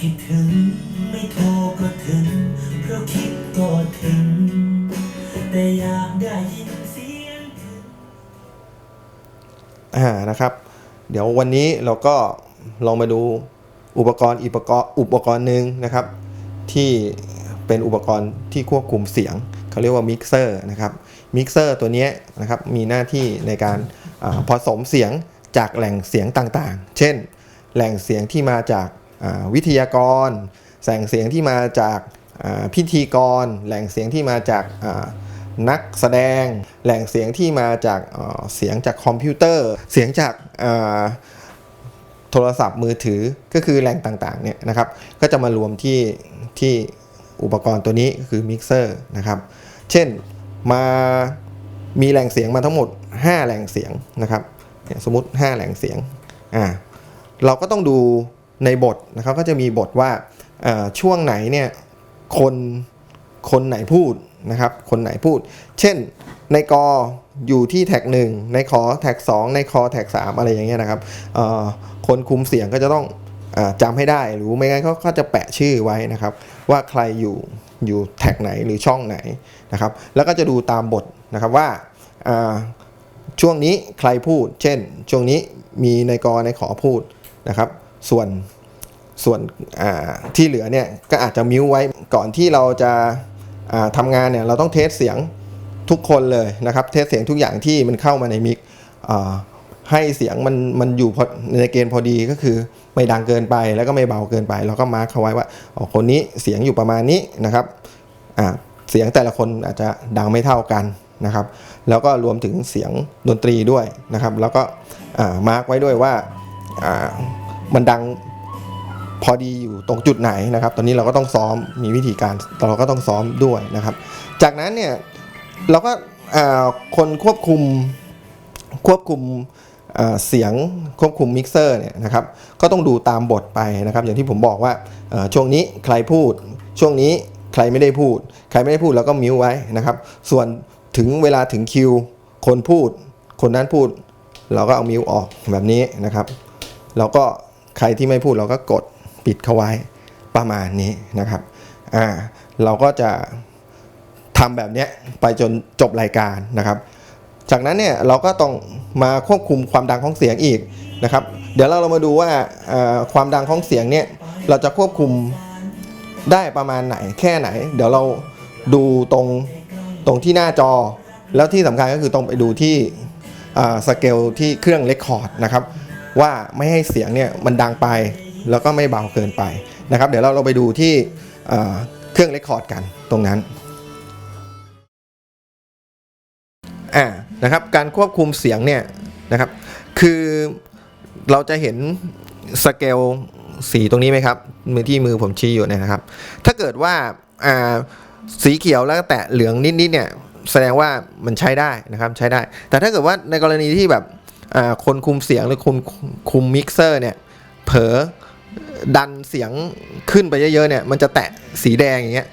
คิดถึง ไม่โทรก็ถึง เพราะคิดก็ถึง แต่อยากได้ยินเสียงเธออ่านะครับ เดี๋ยววันนี้เราก็ลองมาดูอุปกรณ์อุปกรณ์อุปกรณ์หนึ่งนะครับ ที่เป็นอุปกรณ์ที่ควบคุมเสียงเขาเรียกว่ามิกเซอร์นะครับมิกเซอร์ตัวนี้นะครับมีหน้าที่ในการผสมเสียงจากแหล่งเสียงต่างๆ เช่น แหล่งเสียงที่มาจาก วิทยากรแหล่งเสียงที่มาจากพิธีกร แหล่งเสียงที่มาจากนักแสดง แหล่งเสียงที่มาจากเสียงจากคอมพิวเตอร์ เสียงจากาโทรศัพท์มือถือก็คือแหล่งต่างๆเนี่ยนะครับก็จะมารวมที่ที่อุปกรณ์ตัวนี้ก็คือมิกเซอร์นะครับเช่นมามีแหล่งเสียงมาทั้งหมด 5 แหล่งเสียงนะครับสมมติ 5 แหล่งเสียงอ่าเราก็ต้องดู ในบทนะครับก็จะมีบทว่าช่วงไหนเนี่ยคนคนไหนพูดนะครับ คนไหนพูด เช่นในกออยู่ที่แท็กหนึ่งในขอแท็ก2ในคอแท็ก3อะไรอย่างเงี้ยนะครับคนคุมเสียงก็จะต้องอาจำให้ได้หรือไม่งั้นเขาก็จะแปะชื่อไว้นะครับ ว่าใครอยู่อยู่แท็กไหนหรือช่องไหนนะครับ แล้วก็จะดูตามบทนะครับว่าอ่าช่วงนี้ใครพูด เช่น ช่วงนี้มีในกอในขอพูดนะครับ ส่วนส่วนที่เหลือเนี่ยก็อาจจะมิวไว้ก่อนที่เราจะาทำงานเนี่ยเราต้องเทสเสียงทุกคนเลยนะครับเทสเสียงทุกอย่างที่มันเข้ามาในมิกให้เสียงมันมันอยู่ในเกณฑ์พอดีก็คือไม่ดังเกินไปแล้วก็ไม่เบาเกินไปเราก็มาร์คเขาไว้ว่าอ๋อคนนี้เสียงอยู่ประมาณนี้นะครับเสียงแต่ละคนอาจจะดังไม่เท่ากันนะครับ แล้วก็รวมถึงเสียงดนตรีด้วยนะครับ แล้วก็มาร์คไว้ด้วยว่าอ่า มันดังพอดีอยู่ตรงจุดไหนนะครับ ตอนนี้เราก็ต้องซ้อมมีวิธีการเราก็ต้องซ้อมด้วยนะครับ จากนั้นเนี่ยเราก็คนควบคุมควบคุมเสียงควบคุมมิกเซอร์เนี่ยนะครับก็ต้องดูตามบทไปนะครับ อย่างที่ผมบอกว่าช่วงนี้ใครพูด ช่วงนี้ใครไม่ได้พูด ใครไม่ได้พูดเราก็มิวไว้นะครับ ส่วนถึงเวลาถึงคิว คนพูด คนนั้นพูด เราก็เอามิวออกแบบนี้นะครับแล้วก็ ใครที่ไม่พูดเราก็กดปิดเขาไว้ประมาณนี้นะครับอ่าเราก็จะทำแบบนี้ไปจนจบรายการนะครับ จากนั้นเนี่ยเราก็ต้องมาควบคุมความดังของเสียงอีกนะครับ เดี๋ยวเราเรามาดูว่าความดังของเสียงเนี่ยเราจะควบคุมได้ประมาณไหนแค่ไหน เดี๋ยวเราดูตรงตรงที่หน้าจอ แล้วที่สำคัญก็คือต้องไปดูที่สเกลที่เครื่องเลคคอร์ดนะครับ ว่าไม่ให้เสียงเนี่ยมันดังไปแล้วก็ไม่เบาเกินไปนะครับ เดี๋ยวเราเราไปดูที่เเครื่องเรคคอร์ดกันตรงนั้นอ่านะครับการควบคุมเสียงเนี่ยนะครับ คือเราจะเห็นสเกลสีตรงนี้ไหมครับมือที่มือผมชี้อยู่เนี่ยนะครับ ถ้าเกิดว่าอ่าสีเขียวแล้วแตะเหลืองนิดๆเนี่ยแสดงว่ามันใช้ได้นะครับใช้ได้ แต่ถ้าเกิดว่าในกรณีที่แบบ คนคุมเสียงหรือคนคุมมิกเซอร์เนี่ยเผลอดันเสียงขึ้นไปเยอะๆเนี่ยมันจะแตะสีแดงอย่างเงี้ย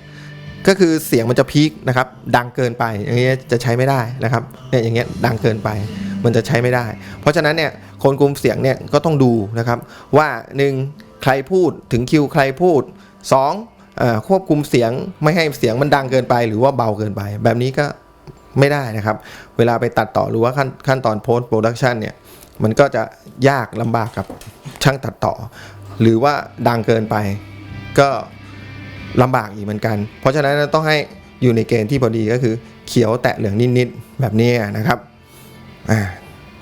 ก็คือเสียงมันจะพีคนะครับดังเกินไปอย่างเงี้ยจะใช้ไม่ได้นะครับเนี่ยอย่างเงี้ยดังเกินไปมันจะใช้ไม่ได้ เพราะฉะนั้นเนี่ยคนคุมเสียงเนี่ยก็ต้องดูนะครับว่าหนึ่งใครพูดถึงคิวใครพูดสองควบคุมเสียงไม่ให้เสียงมันดังเกินไป หรือว่าเบาเกินไป แบบนี้ก็ ไม่ได้นะครับ เวลาไปตัดต่อหรือว่าขั้นขั้นตอน post production เนี่ย มันก็จะยากลำบากกับช่างตัดต่อ หรือว่าดังเกินไปก็ลำบากอีกเหมือนกัน เพราะฉะนั้นต้องให้อยู่ในเกณฑ์ที่พอดีก็คือ เขียวแตะเหลืองนิดๆแบบนี้นะครับ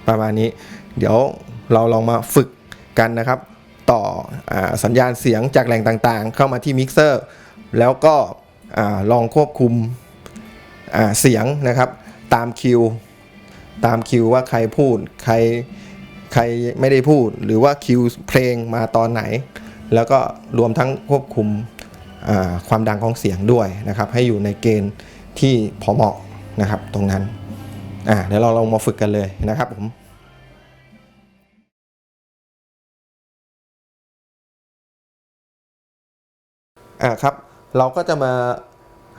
ประมาณนี้ เดี๋ยวเราลองมาฝึกกันนะครับ ต่ออสัญญาณเสียงจากแหล่งต่างๆ เข้ามาที่มิกเซอร์แล้วก็อลองควบคุม เสียงนะครับตามคิวตามคิวว่าใครพูดใครใครไม่ได้พูด หรือว่าคิวเพลงมาตอนไหน แล้วก็รวมทั้งควบคุมความดังของเสียงด้วยนะครับ ให้อยู่ในเกณฑ์ที่พอเหมาะนะครับตรงนั้นเดี๋ยวเราลองมาฝึกกันเลยนะครับผมอ่าครับ เราก็จะมา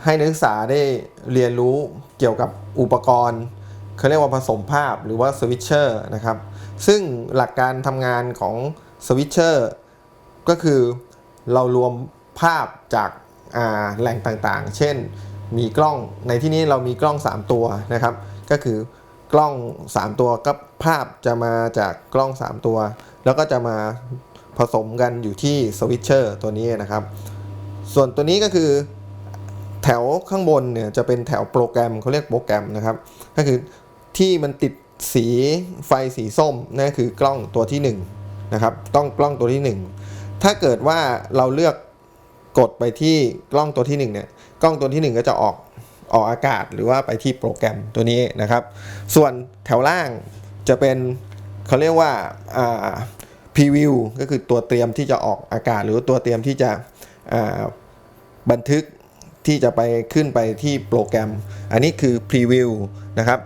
ให้นักศึกษาได้เรียนรู้เกี่ยวกับอุปกรณ์เขาเรียกว่าผสมภาพหรือว่าสวิตเชอร์นะครับ ซึ่งหลักการทำงานของสวิตเชอร์ก็คือเรารวมภาพจากาแหล่งต่างๆ เช่นมีกล้องในที่นี้เรามีกล้อง 3 ตัวนะครับ ก็คือกล้อง 3 ตัวก็ภาพจะมาจากกล้อง 3 ตัว แล้วก็จะมาผสมกันอยู่ที่สวิตเชอร์ตัวนี้นะครับ ส่วนตัวนี้ก็คือ แถวข้างบนเนี่ยจะเป็นแถวโปรแกรมเขาเรียกโปรแกรมนะครับ ก็คือที่มันติดสีไฟสีส้มนั่นคือกล้องตัวที่1นะครับต้องกล้องตัวที่ 1 ถ้าเกิดว่าเราเลือกกดไปที่กล้องตัวที่1เนี่ยกล้องตัวที่ 1 ก็จะออกออกอากาศหรือว่าไปที่โปรแกรมตัวนี้นะครับ ส่วนแถวล่างจะเป็นเขาเรียกว่าอ่า preview ก็คือตัวเตรียมที่จะออกอากาศ หรือตัวเตรียมที่จะบันทึก ที่จะไปขึ้นไปที่โปรแกรม อันนี้คือ preview นะครับ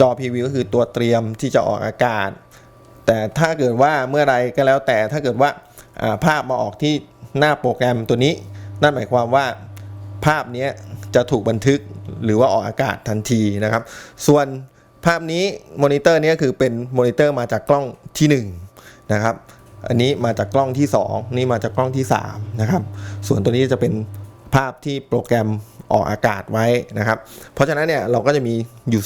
จอ preview ก็คือตัวเตรียมที่จะออกอากาศ แต่ถ้าเกิดว่าเมื่อไรก็แล้วแต่ถ้าเกิดว่าภาพมาออกที่หน้าโปรแกรมตัวนี้ นั่นหมายความว่าภาพนี้จะถูกบันทึกหรือว่าออกอากาศทันทีนะครับ ส่วนภาพนี้มอนิเตอร์นี้คือเป็นมอนิเตอร์มาจากกล้องที่1นะครับ อันนี้มาจากกล้องที่ 2 นี่มาจากกล้องที่3นะครับ ส่วนตัวนี้จะเป็น ภาพที่โปรแกรมออกอากาศไว้นะครับ เพราะฉะนั้นเนี่ยเราก็จะมีอยู่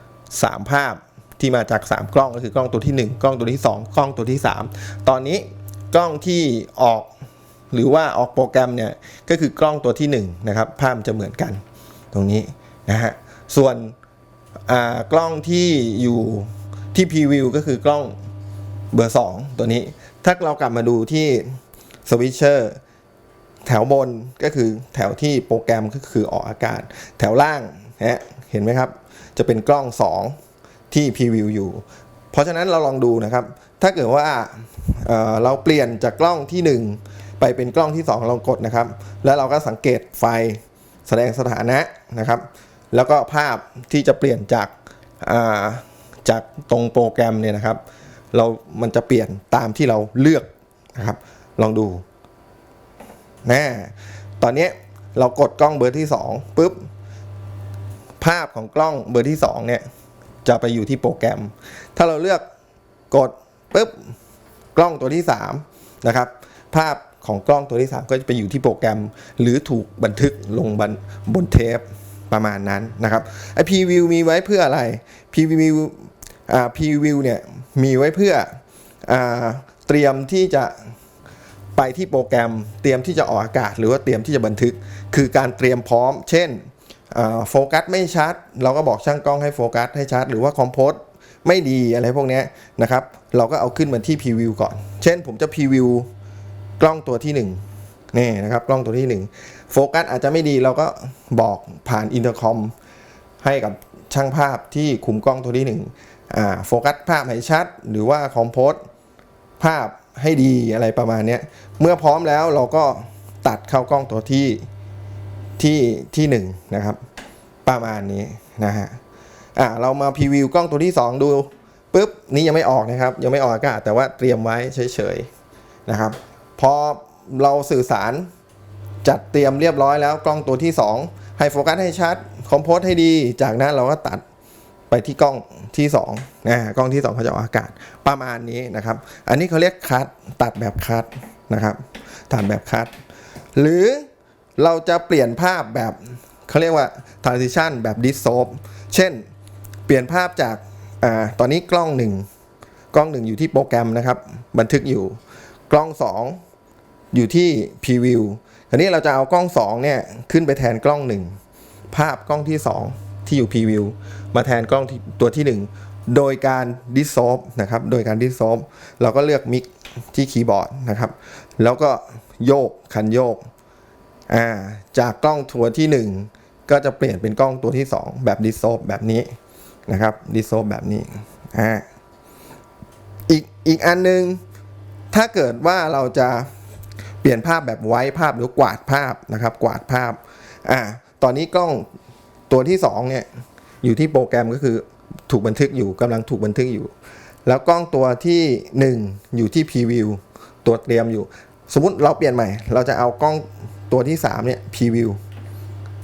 3 3 ภาพที่มาจาก 3 กล้องก็คือกล้องตัวที่ 1 กล้องตัวที่ 2 กล้องตัวที่ 3 ตอนนี้กล้องที่ออกหรือว่าออกโปรแกรมเนี่ยก็คือกล้องตัวที่ 1 นะครับ ภาพมันจะเหมือนกันตรงนี้นะฮะส่วนกล้องที่อยู่ที่พรีวิวก็คือกล้องเบอร์ 2 ตัวนี้ ถ้าเรากลับมาดูที่สวิตเชอร์ แถวบนก็คือแถวที่โปรแกรมก็คือออกอากาศ แถวล่างฮะเห็นไหมครับ จะเป็นกล้อง 2 ที่พรีวิวอยู่ เพราะฉะนั้นเราลองดูนะครับ ถ้าเกิดว่าเเราเปลี่ยนจากกล้องที่ 1 ไปเป็นกล้องที่ 2 ลองกดนะครับ แล้วเราก็สังเกตไฟแสดงสถานะนะครับ แล้วก็ภาพที่จะเปลี่ยนจากาจากตรงโปรแกรมเนี่ยนะครับ เรา มันจะเปลี่ยนตามที่เราเลือกนะครับ ลองดู นะตอนนี้เรากดกล้องเบอร์ที่2ปุ๊บภาพของกล้องเบอร์ที่ 2 เนี่ย จะไปอยู่ที่โปรแกรม ถ้าเราเลือกกดปุ๊บกล้องตัวที่ 3 นะครับ ภาพของกล้องตัวที่ 3 ก็จะไปอยู่ที่โปรแกรม หรือถูกบันทึกลงบนบนเทปประมาณนั้นนะครับไอพีวิวมีไว้เพื่ออะไรพีวิวอ่าพีวิวเนี่ยมีไว้เพื่ออ่าเตรียมที่จะ ไปที่โปรแกรมเตรียมที่จะออกอากาศ หรือว่าเตรียมที่จะบันทึก คือการเตรียมพร้อม เช่นโฟกัสไม่ชัด เราก็บอกช่างกล้องให้โฟกัสให้ชัด หรือว่าคอมโพสไม่ดีอะไรพวกนี้นะครับ เราก็เอาขึ้นมาที่พรีวิวก่อน เช่นผมจะพรีวิวกล้องตัวที่ 1 นี่นะครับ กล้องตัวที่ 1 โฟกัสอาจจะไม่ดีเราก็บอกผ่านอินเตอร์คอมให้กับช่างภาพที่คุมกล้องตัวที่1อ่าโฟกัสภาพให้ชัด หรือว่าคอมโพสภาพ ให้ดีอะไรประมาณนี้เมื่อพร้อมแล้วเราก็ตัดเข้ากล้องตัวที่ที่ที่หนึ่งนะครับ ประมาณนี้นะฮะอะเรามาพรีวิวกล้องตัวที่ 2 ดูปุ๊บนี่ยังไม่ออกนะครับ ยังไม่ออกอากาศแต่ว่าเตรียมไว้เฉยๆนะครับ พอเราสื่อสารจัดเตรียมเรียบร้อยแล้วกล้องตัวที่ 2 ให้โฟกัสให้ชัดคอมโพสให้ดี จากนั้นเราก็ตัด ไปที่กล้องที่2นะกล้องที่2เขาจะออกอากาศประมาณนี้นะครับ อันนี้เขาเรียกคัดตัดแบบคัดนะครับตัดแบบคัดหรือเราจะเปลี่ยนภาพแบบเขาเรียกว่า transition แบบ dis soap เช่น เปลี่ยนภาพจากอตอนนี้กล้องหนึ่งกล้องหนึ่งอยู่ที่โปรแกรมนะครับ บันทึกอยู่กล้อง 2 อยู่ที่ preview คราวนี้เราจะเอากล้อง 2 เนี่ย ขึ้นไปแทนกล้อง 1 ภาพกล้องที่ 2 ที่อยู่ preview มาแทนกล้องตัวที่ 1 โดยการ dissolve นะครับ โดยการ dissolve เราก็เลือกมิกที่คีย์บอร์ดนะครับ แล้วก็โยกคันโยก อ่า จากกล้องตัวที่ 1 ก็จะเปลี่ยนเป็นกล้องตัวที่ 2 แบบ dissolve แบบนี้นะครับ dissolve แบบนี้ อ่า อีกอีกอันนึง ถ้าเกิดว่าเราจะเปลี่ยนภาพแบบไว้ภาพหรือกวาดภาพนะครับ กวาดภาพ อ่า ตอนนี้กล้อง ตัวที่สองเนี่ยอยู่ที่โปรแกรมก็คือถูกบันทึกอยู่กำลังถูกบันทึกอยู่ แล้วกล้องตัวที่หนึ่งอยู่ที่พรีวิวตัวเตรียมอยู่ สมมุติเราเปลี่ยนใหม่ เราจะเอากล้องตัวที่สามเนี่ยพรีวิว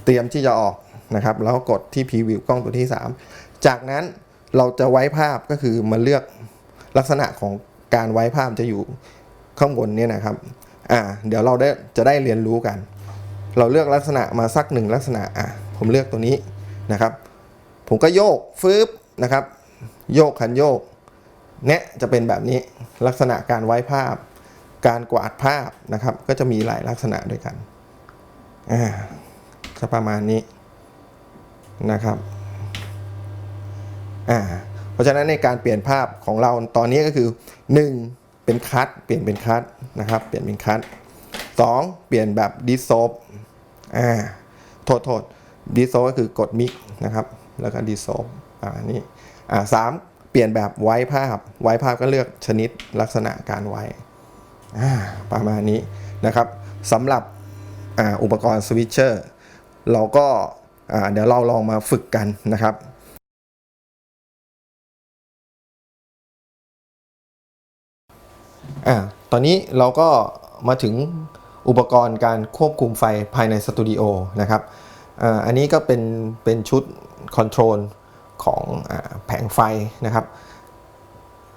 เตรียมที่จะออกนะครับแล้วกดที่พรีวิวกล้องตัวที่สามจากนั้นเราจะไว้ภาพก็คือมาเลือกลักษณะของการไว้ภาพจะอยู่ข้างบนเนี่ยนะครับอ่าเดี๋ยวเราได้จะได้เรียนรู้กัน เราเลือกลักษณะมาสักหนึ่งลักษณะอะ ผมเลือกตัวนี้นะครับ ผมก็โยกฟืบนะครับ โยกคันโยกเนี่ยจะเป็นแบบนี้ลักษณะการไว้ภาพ การกวาดภาพนะครับ ก็จะมีหลายลักษณะด้วยกันอ่าจะประมาณนี้นะครับอ่าเพราะฉะนั้นในการเปลี่ยนภาพของเราตอนนี้ก็คือ 1 เป็นคัตเปลี่ยนเป็นคัตนะครับ เปลี่ยนเป็นคัตสองเปลี่ยนแบบดิสโซฟอ่าโทษโทษ ดิสโซก็คือกดมิกนะครับ แล้วก็ดิสโซอ่านี่อ่าสามเปลี่ยนแบบไว้ภาพ ไว้ภาพก็เลือกชนิดลักษณะการไว้อ่าประมาณนี้นะครับสำหรับอ่าอุปกรณ์สวิตเชอร์เราก็อ่าเดี๋ยวเราลองมาฝึกกันนะครับอ่าตอนนี้เราก็มาถึงอุปกรณ์การควบคุมไฟภายในสตูดิโอนะครับ อันนี้ก็เป็นเป็นชุดคอนโทรลของอแผงไฟนะครับ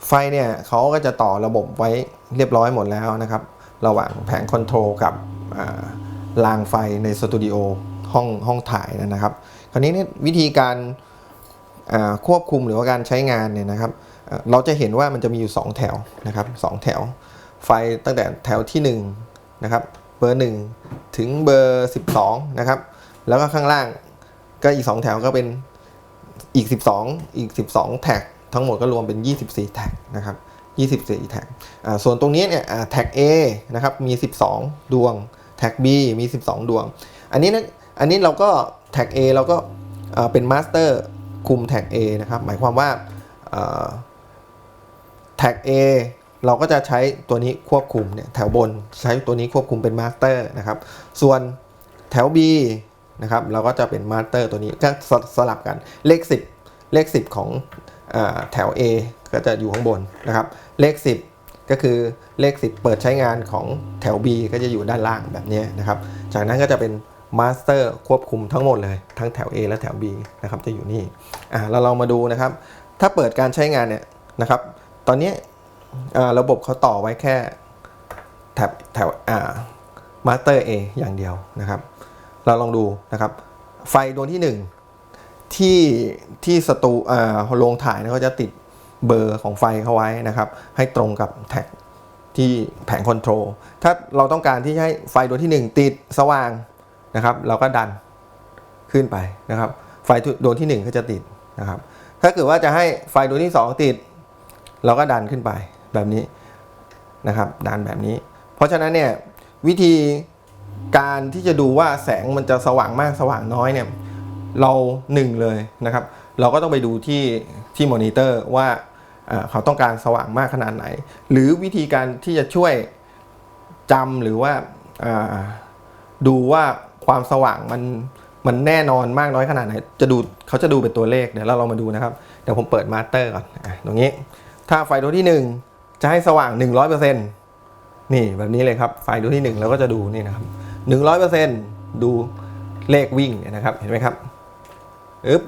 ไฟเนี่ยเขาก็จะต่อระบบไว้เรียบร้อยหมดแล้วนะครับ ระหว่างแผงคอนโทรลกับอ่ารางไฟในสตูดิโอห้องห้องถ่ายนะครับ คราวนี้เนี่ยวิธีการควบคุมหรือว่าการใช้งานเนี่ยนะครับ เราจะเห็นว่ามันจะมีอยู่ 2 แถวนะครับสองแถว ไฟตั้งแต่แถวที่1นะครับเบอร์ 1 ถึงเบอร์ 12นะครับ แล้วก็ข้างล่างก็อีก 2 แถวก็เป็นอีก 12 อีก 12 แท็ก ทั้งหมดก็รวมเป็น 24 แท็กนะครับ 24 แท็กอ่าส่วนตรงนี้เนี่ยแท็ก A นะครับมี 12 ดวง แท็ก B มี 12 ดวง อันนี้นะอันนี้เราก็แท็ก A เราก็เป็นมาสเตอร์คุมแท็ก A นะครับ หมายความว่าแท็ก A เราก็จะใช้ตัวนี้ควบคุมเนี่ยแถวบนใช้ตัวนี้ควบคุมเป็นมาสเตอร์นะครับ ส่วนแถว B นะครับเราก็จะเป็นมาสเตอร์ตัวนี้ก็สสลับกันเลข 10 เลข 10 ของอแถว A ก็จะอยู่ข้างบนนะครับ เลข 10 ก็คือเลข 10 เปิดใช้งานของแถว B ก็จะอยู่ด้านล่างแบบนี้นะครับ จากนั้นก็จะเป็นมาสเตอร์ควบคุมทั้งหมดเลย ทั้งแถว A และแถว B นะครับจะอยู่นี่อ่าเราลองมาดูนะครับ ถ้าเปิดการใช้งานเนี่ยนะครับ ตอนนี้ระบบเขาต่อไว้แค่แถบแถวมาสเตอร์ A อย่างเดียวนะครับ เราลองดูนะครับ ไฟดวงที่ 1 ที่ที่สตูอ่าโรงถ่ายเขาจะติดเบอร์ของไฟเขาไว้นะครับ ให้ตรงกับแท็กที่แผงคอนโทรลถ้าเราต้องการที่ให้ไฟดวงที่ 1 ติดสว่างนะครับ เราก็ดันขึ้นไปนะครับ ไฟดวงที่ 1 ก็จะติดนะครับ ถ้าเกิดว่าจะให้ไฟดวงที่ 2 ติด เราก็ดันขึ้นไปแบบนี้นะครับดันแบบนี้ เพราะฉะนั้นเนี่ยวิธี การที่จะดูว่าแสงมันจะสว่างมากสว่างน้อยเนี่ยเราหนึ่งเลยนะครับ เราก็ต้องไปดูที่ที่มอนิเตอร์ว่าเขาต้องการสว่างมากขนาดไหน หรือวิธีการที่จะช่วยจำหรือว่าาดูว่าความสว่างมันมันแน่นอนมากน้อยขนาดไหน จะดูเขาจะดูเป็นตัวเลขเดี๋ยวเราลองมาดูนะครับ เดี๋ยวผมเปิดมาสเตอร์ก่อนอตรงนี้ ถ้าไฟดวงที่ 1 จะให้สว่าง 100%นี่แบบนี้เลยครับ ไฟดวงที่1เราก็จะดูนี่นะครับ 100%ดูเลขวิ่งนะครับเห็นไหมครับอึ๊บ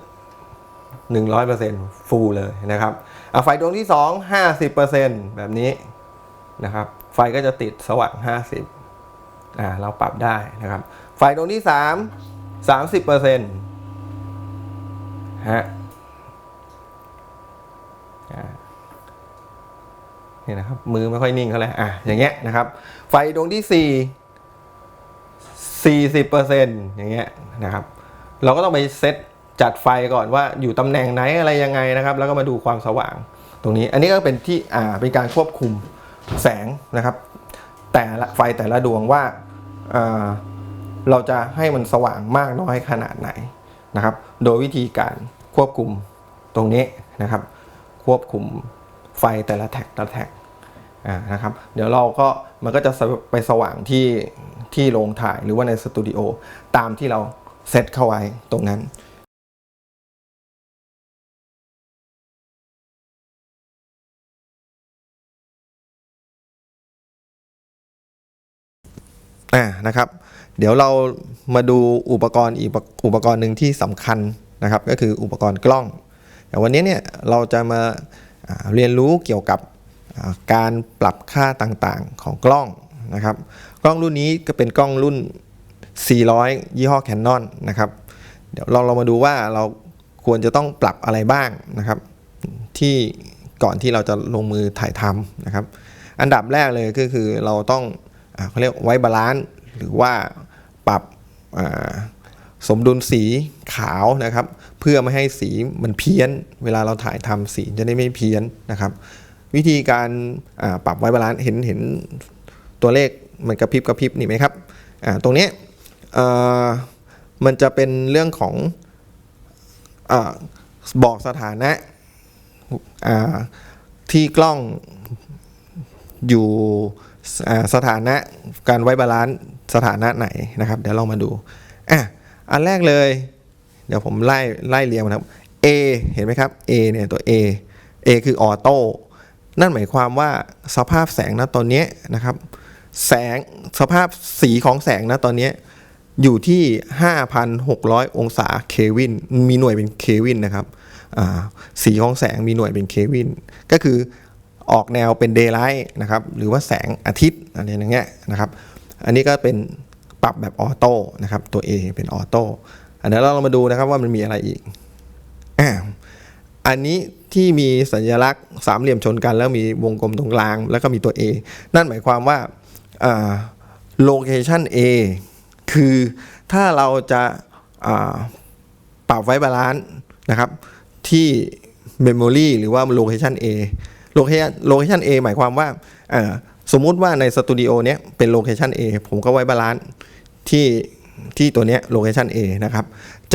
100%ฟูลเลยนะครับอะไฟดวงที่ 2 50%แบบนี้นะครับ ไฟก็จะติดสว่าง 50อ่าเราปรับได้นะครับ ไฟดวงที่ 3 30%ฮะนี่นะครับ มือไม่ค่อยนิ่งเท่าไหร่อะอย่างเงี้ยนะครับ ไฟดวงที่ 4 40%อย่างเงี้ยนะครับ เราก็ต้องไปเซตจัดไฟก่อนว่าอยู่ตำแหน่งไหนอะไรยังไงนะครับ แล้วก็มาดูความสว่างตรงนี้ อันนี้ก็เป็นที่อ่าเป็นการควบคุมแสงนะครับ แต่ละไฟแต่ละดวงว่าอ่าเราจะให้มันสว่างมากน้อยขนาดไหนนะครับ โดยวิธีการควบคุมตรงนี้นะครับ ควบคุมไฟแต่ละแท็กแต่ละแท็กอ่านะครับ เดี๋ยวเราก็มันก็จะไปสว่างที่ ที่โรงถ่ายหรือว่าในสตูดิโอตามที่เราเซตเข้าไว้ตรงนั้นอ่านะครับ เดี๋ยวเรามาดูอุปกรณ์อีกอุปกรณ์หนึ่งที่สำคัญนะครับ ก็คืออุปกรณ์กล้องแต่วันนี้เนี่ยเราจะมาเรียนรู้เกี่ยวกับการปรับค่าต่างๆของกล้องนะครับ กล้องรุ่นนี้ก็เป็นกล้องรุ่น 400 ยี่ห้อ Canon นะครับ เดี๋ยวเราเรามาดูว่าเราควรจะต้องปรับอะไรบ้างนะครับ ที่ก่อนที่เราจะลงมือถ่ายทำนะครับ อันดับแรกเลยก็คือเราต้องอเขาเรียกไว้บาลานซ์หรือว่าปรับสมดุลสีขาวนะครับ เพื่อไม่ให้สีมันเพี้ยน เวลาเราถ่ายทำสีจะได้ไม่เพี้ยนนะครับ วิธีการปรับไว้บาลานซ์เห็นเห็นตัวเลข มันกระพริบกระพริบนี่ไหมครับอ่าตรงนี้มันจะเป็นเรื่องของอบอกสถานะที่กล้องอยู่สถานะการไว้บาลานซ์สถานะไหนนะครับ เดี๋ยวเรามาดูอะอันแรกเลย เดี๋ยวผมไล่ไล่เรียงนะครับ A เห็นไหมครับ A เนี่ยตัว A A คือออโต้นั่นหมายความว่าสภาพแสงนะตอนนี้นะครับ แสงสภาพสีของแสงนะตอนนี้อยู่ที่ 5,600 องศาเคลวิน มีหน่วยเป็นเคลวินนะครับสีของแสงมีหน่วยเป็นเคลวิน ก็คือออกแนวเป็นเดย์ไลท์นะครับ หรือว่าแสงอาทิตย์อะไรอย่างเงี้ยนะครับ อันนี้ก็เป็นปรับแบบออโต้นะครับ ตัว A เป็นออโต้อันนี้เราลองมาดูนะครับว่ามันมีอะไรอีกอ่าอันนี้ที่มีสัญลักษณ์สามเหลี่ยมชนกัน แล้วมีวงกลมตรงกลาง แล้วก็มีตัว A นั่นหมายความว่า โลเคชัน A คือถ้าเราจะอ่าปรับไว้บาลานซ์นะครับ ที่ Memory หรือว่า Location A Location A หมายความว่าอ่าสมมุติว่าในสตูดิโอเนี้ยเป็น Location A ผมก็ไว้บาลานซ์ที่ที่ตัวเนี้ย Location A นะครับ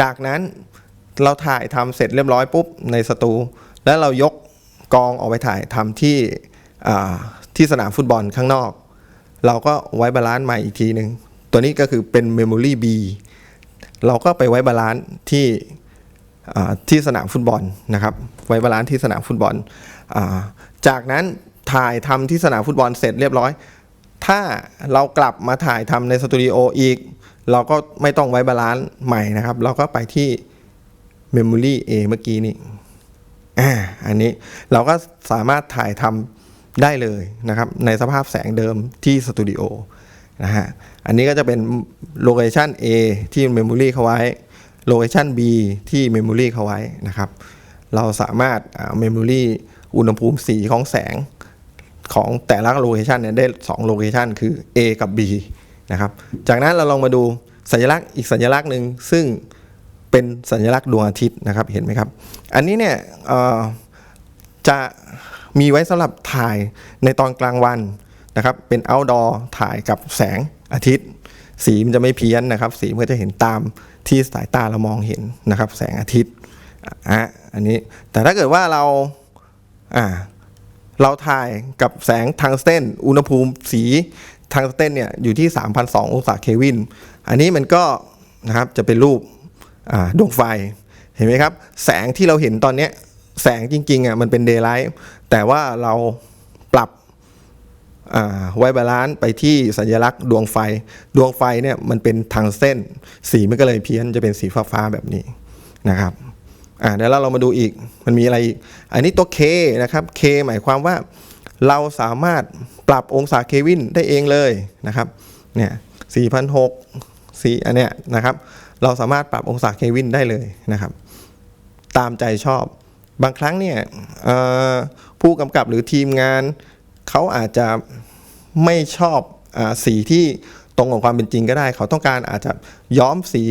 จากนั้นเราถ่ายทำเสร็จเรียบร้อยปุ๊บในสตู แล้วเรายกกองออกไปถ่ายทำที่ที่สนามฟุตบอลข้างนอก เราก็ไว้บาลานซ์ใหม่อีกทีหนึ่งตัวนี้ก็คือเป็น Memory B เราก็ไปไว้บาลานซ์ที่ที่สนามฟุตบอลนะครับ ไว้บาลานซ์ที่สนามฟุตบอล จากนั้นถ่ายทำที่สนามฟุตบอลเสร็จเรียบร้อย ถ้าเรากลับมาถ่ายทำในสตูดิโออีก เราก็ไม่ต้องไว้บาลานซ์ใหม่นะครับ เราก็ไปที่ Memory A เมื่อกี้นี้อ่าอันนี้เราก็สามารถถ่ายทำ ได้เลยนะครับในสภาพแสงเดิมที่สตูดิโอนะฮะอันนี้ก็จะเป็นโลเคชัน A ที่ Memory เขาไว้โลเคชัน B ที่ Memory เขาไว้นะครับเราสามารถอ่า Memory อุณหภูมิสีของแสงของแต่ละโลเคชันเนี่ยได้2โลเคชันคือ A กับ B นะครับจากนั้นเราลองมาดูสัญลักษณ์อีกสัญลักษณ์หนึ่งซึ่งเป็นสัญลักษณ์ดวงอาทิตย์นะครับเห็นไหมครับ อันนี้เนี่ยจะ มีไว้สำหรับถ่ายในตอนกลางวันนะครับ เป็น outdoor ถ่ายกับแสงอาทิตย์ สีมันจะไม่เพี้ยนนะครับ สีมันจะเห็นตามที่สายตาเรามองเห็นนะครับ แสงอาทิตย์อะอันนี้แต่ถ้าเกิดว่าเราอ่าเราถ่ายกับแสงทางสเตนอุณหภูมิสีทางสเตนเนี่ยอยู่ที่ 3,200 องศาเคลวิน อันนี้มันก็นะครับจะเป็นรูปดวงไฟ เห็นไหมครับ แสงที่เราเห็นตอนนี้แสงจริงๆอะมันเป็นเดย์ไลท์ แต่ว่าเราปรับไว้บาลานซ์ไปที่สัญลักษณ์ดวงไฟ ดวงไฟเนี่ยมันเป็นทางเส้น สีมันก็เลยเพี้ยนจะเป็นสีฟ้าๆแบบนี้นะครับอ่าเดี๋ยวเราเรามาดูอีกมันมีอะไรอีกอันนี้ตัว K นะครับ K หมายความว่าเราสามารถปรับองศาเควินได้เองเลยนะครับเนี่ย4,600สีอันเนี้ยนะครับ เราสามารถปรับองศาเควินได้เลยนะครับ ตามใจชอบ บางครั้งเนี่ยผู้กำกับหรือทีมงานเขาอาจจะไม่ชอบอสีที่ตรงกับความเป็นจริงก็ได้ เขาต้องการอาจจะย้อมสี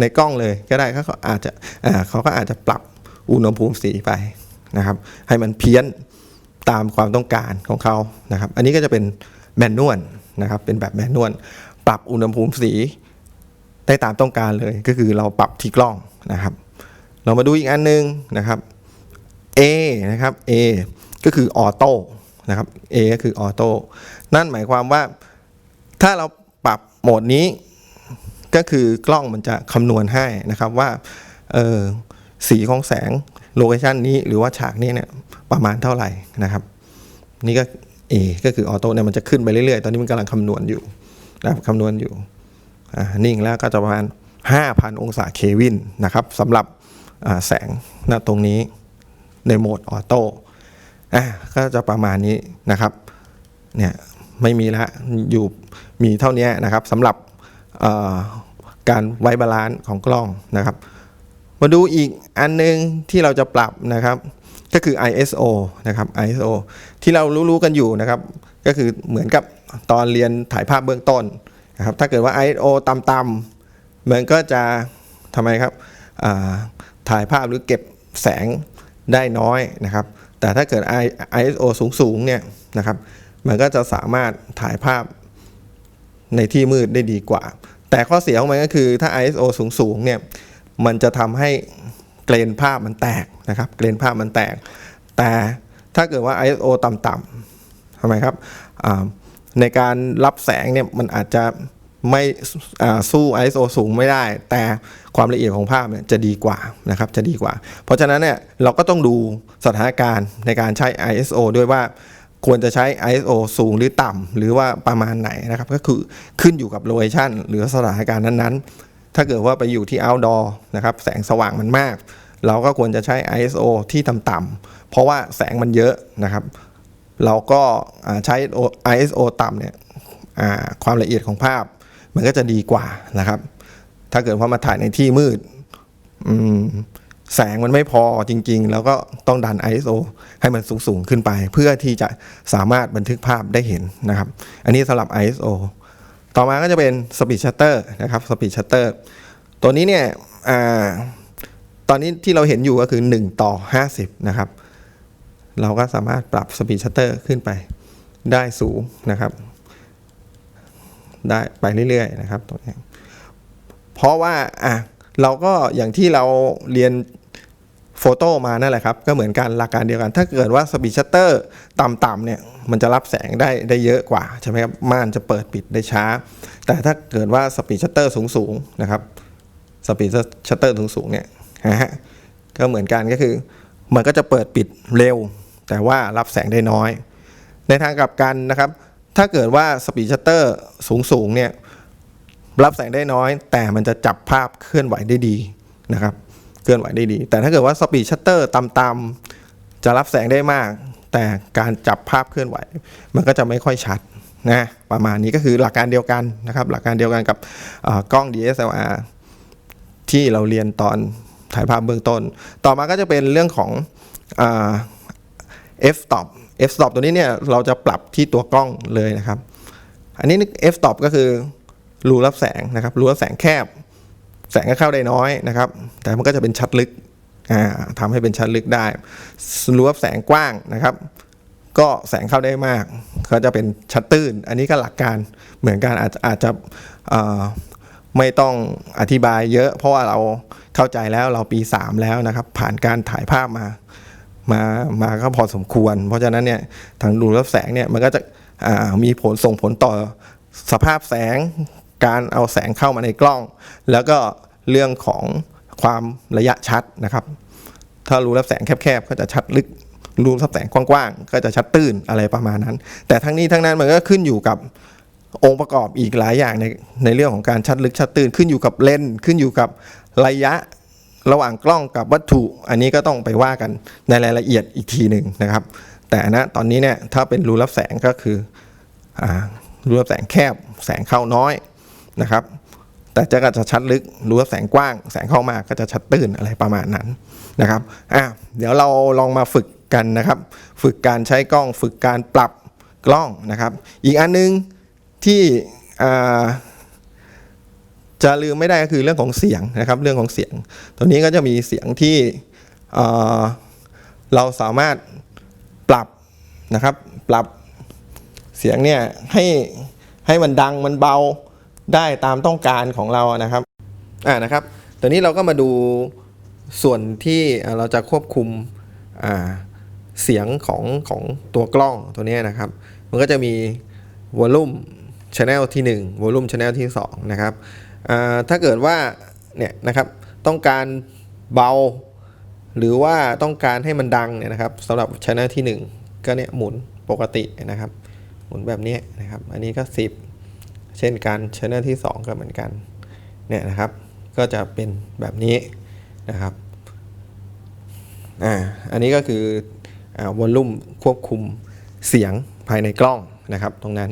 ในกล้องเลยก็ได้เขาอาจจะเขาก็อาจจะปรับอุณหภูมิสีไปนะครับ ให้มันเพี้ยนตามความต้องการของเขานะครับ อันนี้ก็จะเป็นแมนนวลนะครับ เป็นแบบแมนนวลปรับอุณหภูมิสีได้ตามต้องการเลย ก็คือเราปรับที่กล้องนะครับ เรามาดูอีกอันนึงนะครับ A นะครับ A ก็คือออโต้นะครับ A ก็คือออโต้นั่นหมายความว่าถ้าเราปรับโหมดนี้ ก็คือกล้องมันจะคำนวณให้นะครับว่าสีของแสงโลเคชันนี้หรือว่าฉากนี้เนี่ยประมาณเท่าไหร่นะครับนี่ก็ A ก็คือออโต้เนี่ยมันจะขึ้นไปเรื่อยๆ ตอนนี้มันกำลังคำนวณอยู่นะครับคำนวณอยู่อ่านิ่งแล้วก็จะประมาณ 5,000 องศาเคลวินนะครับสำหรับแสงณตรงนี้ ในโหมดออโต้อะก็จะประมาณนี้นะครับเนี่ยไม่มีละอยู่มีเท่านี้นะครับสำหรับการไว้บาลานซ์ของกล้องนะครับ มาดูอีกอันนึงที่เราจะปรับนะครับ ก็คือ ISO นะครับ ISO ที่เรารู้ๆกันอยู่นะครับ ก็คือเหมือนกับตอนเรียนถ่ายภาพเบื้องต้นนะครับ ถ้าเกิดว่า ISO ต่ำๆมันก็จะทำไมครับถ่ายภาพหรือเก็บแสง ได้น้อยนะครับ แต่ถ้าเกิด ISO สูงๆเนี่ยนะครับ มันก็จะสามารถถ่ายภาพในที่มืดได้ดีกว่า แต่ข้อเสียของมันก็คือถ้า ISO สูงๆเนี่ย มันจะทำให้เกรนภาพมันแตกนะครับ เกรนภาพมันแตก แต่ถ้าเกิดว่า ISO ต่ำๆทำไมครับ ในการรับแสงเนี่ยมันอาจจะ ไม่สู้ ISO สูงไม่ได้ แต่ความละเอียดของภาพเนี่ยจะดีกว่านะครับจะดีกว่า เพราะฉะนั้นเนี่ยเราก็ต้องดูสถานการณ์ในการใช้ ISO ด้วยว่าควรจะใช้ ISO สูงหรือต่ำหรือว่าประมาณไหนนะครับ ก็คือขึ้นอยู่กับโลเคชันหรือสถานการณ์นั้นๆ ถ้าเกิดว่าไปอยู่ที่ outdoor นะครับแสงสว่างมันมาก เราก็ควรจะใช้ ISO ที่ต่ำๆเพราะว่าแสงมันเยอะนะครับ เราก็ใช้ ISO ต่ำเนี่ยความละเอียดของภาพ มันก็จะดีกว่านะครับ ถ้าเกิดว่ามาถ่ายในที่มืดมแสงมันไม่พอจริง ๆ แล้วก็ต้องดัน ISO ให้มันสูงๆขึ้นไป เพื่อที่จะสามารถบันทึกภาพได้เห็นนะครับ อันนี้สำหรับ ISO ต่อมาก็จะเป็น Speed Shutter นะครับ Speed Shutter ตัวนี้เนี่ยอตอนนี้ที่เราเห็นอยู่ก็คือ 1 ต่อ 50 นะครับ เราก็สามารถปรับ Speed Shutter ขึ้นไปได้สูงนะครับ ได้ไปเรื่อยๆนะครับตรงนี้เพราะว่าอะเราก็อย่างที่เราเรียนโฟโต้มานั่นแหละครับ ก็เหมือนกันหลักการเดียวกัน ถ้าเกิดว่าสปีชัตเตอร์ต่ำๆเนี่ยมันจะรับแสงได้ได้เยอะกว่าใช่ไหมครับม่านจะเปิดปิดได้ช้า แต่ถ้าเกิดว่าสปีชัตเตอร์สูงๆนะครับสปีดชัตเตอร์สูงๆเนี่ยนะฮะก็เหมือนกันก็คือมันก็จะเปิดปิดเร็ว แต่ว่ารับแสงได้น้อย ในทางกลับกันนะครับ ถ้าเกิดว่าสปีดชัตเตอร์สูงๆเนี่ยรับแสงได้น้อย แต่มันจะจับภาพเคลื่อนไหวได้ดีนะครับเคลื่อนไหวได้ดี แต่ถ้าเกิดว่าสปีดชัตเตอร์ต่ำๆจะรับแสงได้มาก แต่การจับภาพเคลื่อนไหว มันก็จะไม่ค่อยชัดนะประมาณนี้ก็คือหลักการเดียวกันนะครับ หลักการเดียวกันกับกล้อง DSLR ที่เราเรียนตอนถ่ายภาพเบื้องต้น ต่อมาก็จะเป็นเรื่องของอ f stop ตัวนี้เนี่ยเราจะปรับที่ตัวกล้องเลยนะครับ อันนี้ f stop ก็คือรูรับแสงนะครับรูรับแสงแคบ แสงก็เข้าได้น้อยนะครับ แต่มันก็จะเป็นชัดลึกอ่าทำให้เป็นชัดลึกได้รูรับแสงกว้างนะครับ ก็แสงเข้าได้มากก็จะเป็นชัดตื้น อันนี้ก็หลักการเหมือนกันอาจจะอาจจะไม่ต้องอธิบายเยอะ เพราะว่าเราเข้าใจแล้วเราปี 3 แล้วนะครับ ผ่านการถ่ายภาพมา มามาก็พอสมควร เพราะฉะนั้นเนี่ยทางรูรับแสงเนี่ยมันก็จะมีผลส่งผลต่อสภาพแสงการเอาแสงเข้ามาในกล้อง แล้วก็เรื่องของความระยะชัดนะครับ ถ้ารูรับแสงแคบๆก็จะชัดลึกรูรับแสงกว้างๆก็จะชัดตื้นอะไรประมาณนั้น แต่ทั้งนี้ทั้งนั้นมันก็ขึ้นอยู่กับองค์ประกอบอีกหลายอย่างในในเรื่องของการชัดลึกชัดตื้นขึ้นอยู่กับเลนส์ขึ้นอยู่กับระยะ ระหว่างกล้องกับวัตถุ อันนี้ก็ต้องไปว่ากันในรายละเอียดอีกทีหนึ่งนะครับ แต่นะตอนนี้เนี่ยถ้าเป็นรูรับแสงก็คืออรูรับแสงแคบแสงเข้าน้อยนะครับ แต่จะก็จะชัดลึกรูรับแสงกว้าง แสงเข้ามาก็จะชัดตื้นอะไรประมาณนั้นนะครับอะเดี๋ยวเราลองมาฝึกกันนะครับ ฝึกการใช้กล้อง ฝึกการปรับกล้องนะครับ อีกอันนึงที่ จะลืมไม่ได้ก็คือเรื่องของเสียงนะครับ เรื่องของเสียง ตัวนี้ก็จะมีเสียงที่เราสามารถปรับนะครับ ปรับเสียงเนี่ยให้ให้มันดังมันเบาได้ตามต้องการของเรานะครับอ่านะครับตัวนี้เราก็มาดูส่วนที่เราจะควบคุมเสียงของของตัวกล้องตัวนี้นะครับ มันก็จะมีวอลลุ่ม channel ที่1 volume channel ที่2นะครับ ถ้าเกิดว่าเนี่ยนะครับต้องการเบา หรือว่าต้องการให้มันดังเนี่ยนะครับสำหรับ channel ที่ 1 ก็เนี่ยหมุนปกตินะครับ หมุนแบบนี้นะครับ อันนี้ก็ 10 เช่นกัน channel ที่ 2 ก็เหมือนกันเนี่ยนะครับก็จะเป็นแบบนี้นะครับอ่าอันนี้ก็คืออ่าวอลลุ่มควบคุมเสียงภายในกล้องนะครับตรงนั้น